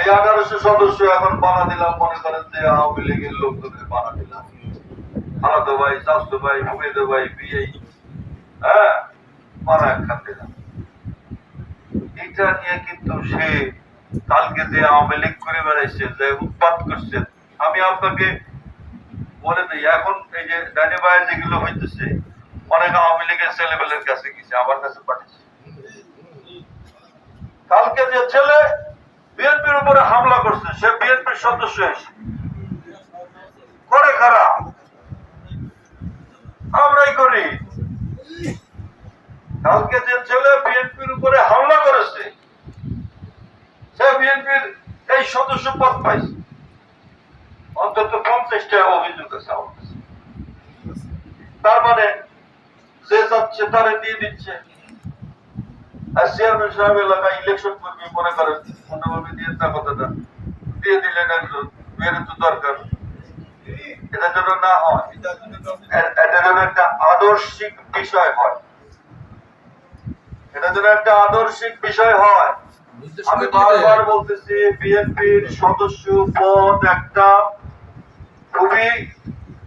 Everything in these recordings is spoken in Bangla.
এই আঠারোশো সদস্য এখন বানা দিলাম, মনে করেন যে আওয়ামী লীগের লোকজনের বানা দিলাম। খালাতো ভাই, স্বাস্থ্য ভাই ভূমিদো ভাই বিয়ে হ্যাঁ? বানা দিলাম। এটা নিয়ে কিন্তু সে কালকে যে আওয়ামী লীগ করে বেড়াইছে, যে উৎপাত করছে, আমি আপনাকে বলে দিই, এখন এই যে ডানি ভাইয়ের যেগুলো হইতেছে, অনেক আওয়ামী লীগের ছেলেবেলের কাছে গেছে, আমার কাছে পাঠিয়েছে। কালকে যে ছেলে বিএনপির উপরে হামলা করছে, সে বিএনপির সদস্য এসে। করে খারাপ আমরাই করি। কালকে যে ছেলে বিএনপির উপরে হামলা করেছে, সে বিএনপির এই সদস্য পদ পাইছে। অন্তত পঞ্চাশটা অভিযোগ আছে আমার কাছে। তার মানে যে যাচ্ছে তারে দিয়ে দিচ্ছে। আর চেয়ারম্যান সাহেব এলাকায় ইলেকশন করবে মনে করেন অন্যভাবে দিয়ে না কথাটা দিয়ে দিলেন একজন এর তো দরকার। এটা যেন না হয় এটা যেন একটা আদর্শিক বিষয় হয়। এটা যেন একটা আদর্শিক বিষয় হয়। আমি বারবার বলতেছি বিএনপির সদস্য পদ একটা খুবই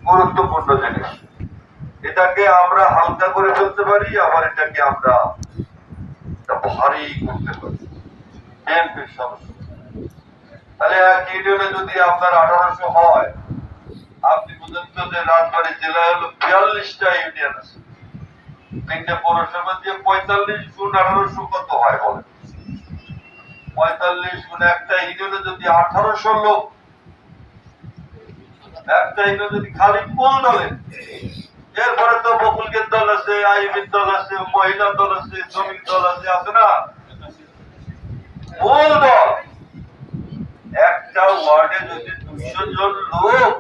গুরুত্বপূর্ণ জিনিস। এটাকে আমরা হালকা করে ফেলতে পারি আবার এটাকে আমরা একটা করতে পারি বিএনপির সদস্য তাহলে এক ইউনিয়নে যদি আপনার আঠারোশো হয়, আপনি বুঝেন তো যে রাজবাড়ী জেলায় হলো বিয়াল্লিশটা ইউনিয়ন আছে। তিনটে পৌরসভা দিয়ে পঁয়তাল্লিশ গুণ আঠারোশো কত হয় বলেন? পঁয়তাল্লিশ গুণ একটা ইউনিয়নে যদি আঠারোশো লোক, একটা ইউনিয়ন যদি খালি কোন দলে এরপরে তো বকুলকের দল আছে আইবির দল আছে, মহিলা দল আছে, শ্রমিক দল আছে আছে না? মূল দল। একটা ওয়ার্ডে যদি দুশো জন লোক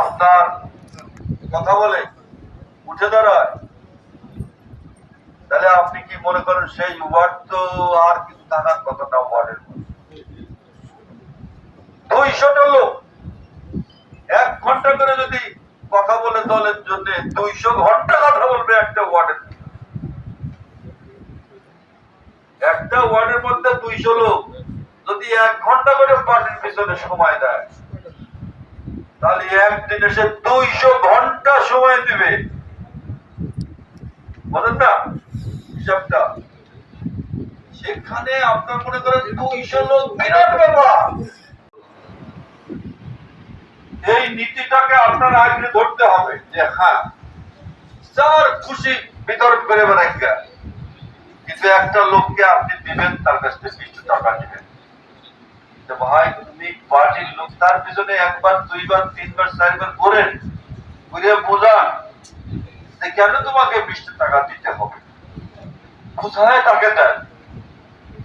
আপনার কথা বলে, উঠে দাঁড়ায়, তাহলে আপনি কি মনে করেন সেই ওয়ার্ড তো আর কিছু থাকার কথা না ওয়ার্ডের দুইশোটা লোক। এক ঘণ্টা করে যদি কথা বলে দলের জন্য দুইশো ঘণ্টা একটা ওয়ার্ডের একটা ওয়ার্ডের মধ্যে দুইশো লোক যদি এক ঘণ্টা করে পার্টির পিছনে সময় দেয়, তাহলে একদিনে সে দুইশো ঘণ্টা সময় দিবে। বলেন না, হিসাবটা। সেখানে আপনার মনে করেন দুইশো লোক বিরাট ব্যাপার। এই নীতিটাকে আপনার আগে ধরতে হবে যে হ্যাঁ যার খুশি বিতরণ করে বেড়াই কিন্তু একটা লোককে আপনি দিবেন, তার কাছ থেকে কিছু টাকা দিবেন ভাই, তুমি পার্টির লোক, তার পিছনে একবার, দুইবার, তিনবার, চারবার করেন ঘুরে বোঝান যে কেন তোমাকে বিশটা টাকা দিতে হবে। কোথায় তাকে দেন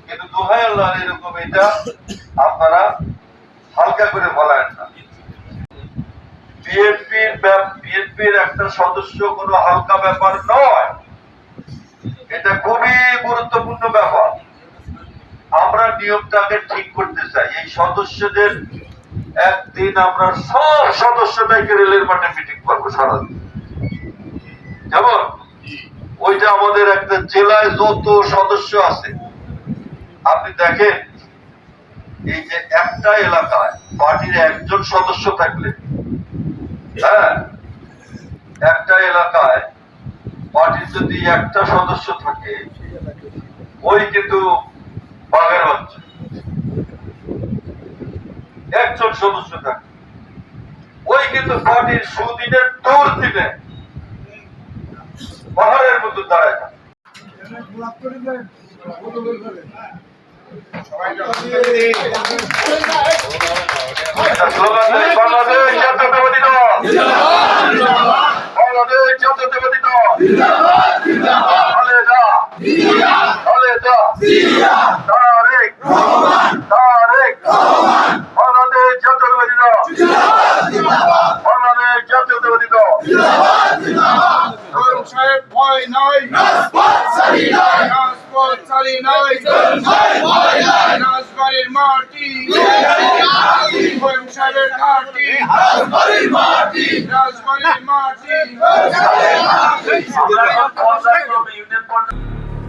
কিন্তু দোহাই আল্লাহ এরকম এটা আপনারা হালকা করে বলেন না। বিএনপির বিএনপির একটা সদস্য কোনো হালকা ব্যাপার নয়। এটা খুবই গুরুত্বপূর্ণ ব্যাপার। আমরা নিয়মটাকে ঠিক করতে চাই। এই সদস্যদের একদিন আমরা সব সদস্যটাকে রেলের মাঠে মিটিং করব সারাদিন। যেমন, ওইটা আমাদের একটা জেলায় যত সদস্য আছে। আপনি দেখেন, এই যে একটা এলাকায় পার্টির একজন সদস্য থাকলে হ্যাঁ? একটা এলাকায় পার্টির যদি একটা সদস্য থাকে, ওই কিন্তু বাঘের বাচ্চা। একজন সদস্য থাকে। ওই কিন্তু পার্টির সুদিনের দৌড় দিনে পাহাড়ের মতো দাঁড়ায় থাকে। বাংলাদেশ খালেদা খালেদা তারেক তারেক বাংলাদেশ জাতীয়তাবাদী দল বাংলাদেশ জাতীয়তাবাদী দল সাহেব ভয় নাই চালি নাই রাজবাড়ির মাটি সাহেবের ঘাটি রাজবাড়ির মাটি আমরা এখন পঞ্চায়েত করব, ইউনিয়ন পর্যায়ে